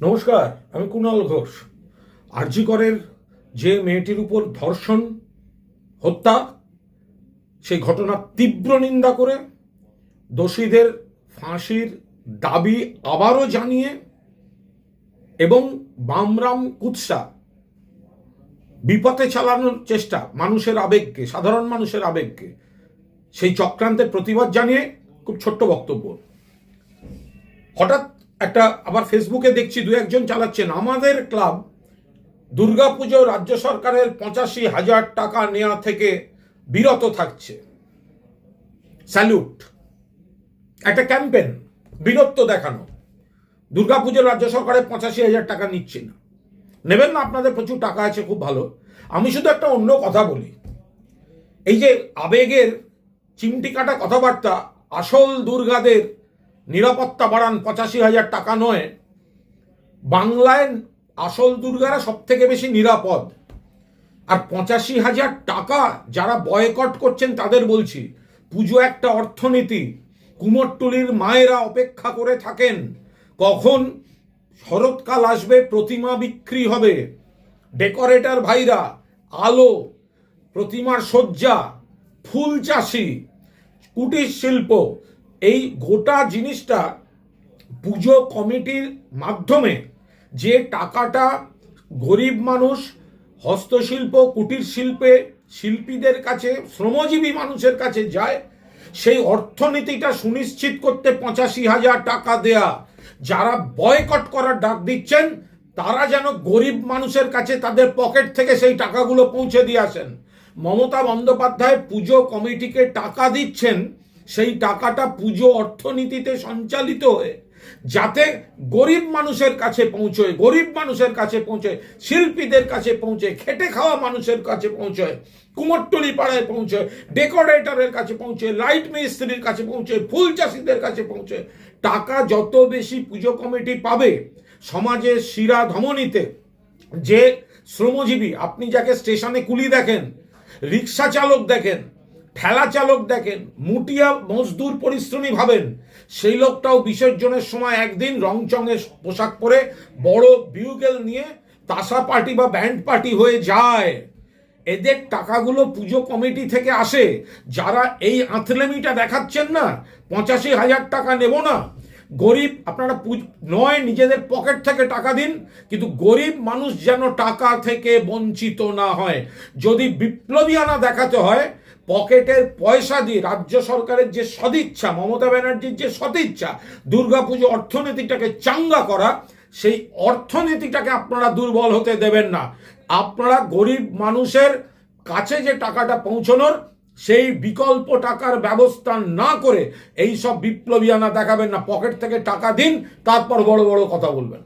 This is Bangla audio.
নমস্কার, আমি কুণাল ঘোষ। আরজিকরের যে মেয়েটির উপর ধর্ষণ, হত্যা, সেই ঘটনার তীব্র নিন্দা করে দোষীদের ফাঁসির দাবি আবারও জানিয়ে এবং বামরাম কুৎসা বিপথে চালানোর চেষ্টা, মানুষের আবেগকে, সাধারণ মানুষের আবেগকে, সেই চক্রান্তের প্রতিবাদ জানিয়ে খুব ছোট্ট বক্তব্য। হঠাৎ একটা আবার ফেসবুকে দেখছি দু একজন চালাচ্ছেন। আমাদের ক্লাব দুর্গাপুজো রাজ্য সরকারের পঁচাশি হাজার টাকা নেওয়া থেকে বিরত থাকছে। স্যালুট একটা ক্যাম্পেন বীরত্ব দেখানো। দুর্গাপুজোর রাজ্য সরকারের পঁচাশি হাজার টাকা নিচ্ছে না। নেবেন না, আপনাদের প্রচুর টাকা আছে, খুব ভালো। আমি শুধু একটা অন্য কথা বলি। এই যে আবেগের চিমটি কাটা কথাবার্তা, আসল দুর্গাদের নিরাপত্তা বাড়ান পঁচাশি হাজার টাকা নয়। বাংলায় আসল দুর্গারা সব থেকে বেশি নিরাপদ। আর পঁচাশি হাজার টাকা যারা বয়কট করছেন তাদের বলছি, পুজো একটা অর্থনীতি, কুমোরটুলির মায়েরা অপেক্ষা করে থাকেন। কখন শরৎকাল আসবে, প্রতিমা বিক্রি হবে। ডেকোরেটর ভাইরা, আলো, প্রতিমার সজ্জা ফুল চাষি, কুটির শিল্প এই গোটা জিনিসটা পুজো কমিটির মাধ্যমে যে টাকাটা গরিব মানুষ, হস্তশিল্প, কুটির শিল্পে শিল্পীদের কাছে, শ্রমজীবী মানুষের কাছে যায়, সেই অর্থনীতিটা সুনিশ্চিত করতে পঁচাশি হাজার টাকা দেয়া। যারা বয়কট করার ডাক দিচ্ছেন, তারা যেন গরিব মানুষের কাছে তাদের পকেট থেকে সেই টাকাগুলো পৌঁছে দিয়ে আসেন। মমতা বন্দ্যোপাধ্যায় পুজো কমিটিকে টাকা দিচ্ছেন সেই টাকাটা পুজো অর্থনীতিতে সঞ্চালিত হয়ে, যাতে গরিব মানুষের কাছে পৌঁছয়, গরিব মানুষের কাছে পৌঁছয়, শিল্পীদের কাছে পৌঁছয়, খেটে খাওয়া মানুষের কাছে পৌঁছয় কুমোরটলি পাড়ায় পৌঁছয়, ডেকোরেটরের কাছে পৌঁছয়, লাইট মিস্ত্রির কাছে পৌঁছয়, ফুল চাষিদের কাছে পৌঁছয়, টাকা যত বেশি পুজো কমিটি পাবে, সমাজের শিরা ধমনীতে, যে শ্রমজীবী, আপনি যাকে স্টেশনে কুলি দেখেন, রিক্সা চালক দেখেন ঠেলা চালক দেখেন, মুটিয়া মজদুর পরিশ্রমী ভাবেন। সেই লোকটাও বিসর্জনের সময় একদিন রংচঙের পোশাক পরে বড় বিউগেল নিয়ে তাসা পার্টি বা ব্যান্ড পার্টি হয়ে যায়। এদের টাকাগুলো পুজো কমিটি থেকে আসে। যারা এই আঁতলেমিটা দেখাচ্ছেন না, পঁচাশি হাজার টাকা নেব না। গরিব, আপনারা নয়, নিজেদের পকেট থেকে টাকা দিন, কিন্তু গরিব মানুষ যেন টাকা থেকে বঞ্চিত না হয়। যদি বিপ্লবী আনা দেখাতে হয় পকেটের পয়সা দিয়ে রাজ্য সরকারের যে সদিচ্ছা, মমতা ব্যানার্জির যে সদিচ্ছা, দুর্গাপুজো অর্থনীতিটাকে চাঙ্গা করা, সেই অর্থনীতিটাকে আপনারা দুর্বল হতে দেবেন না। আপনারা গরিব মানুষের কাছে যে টাকাটা পৌঁছানোর, সেই বিকল্প টাকার ব্যবস্থা না করে এই সব বিপ্লবী আনা দেখাবেন না। পকেট থেকে টাকা দিন, তারপর বড় বড় কথা বলবেন।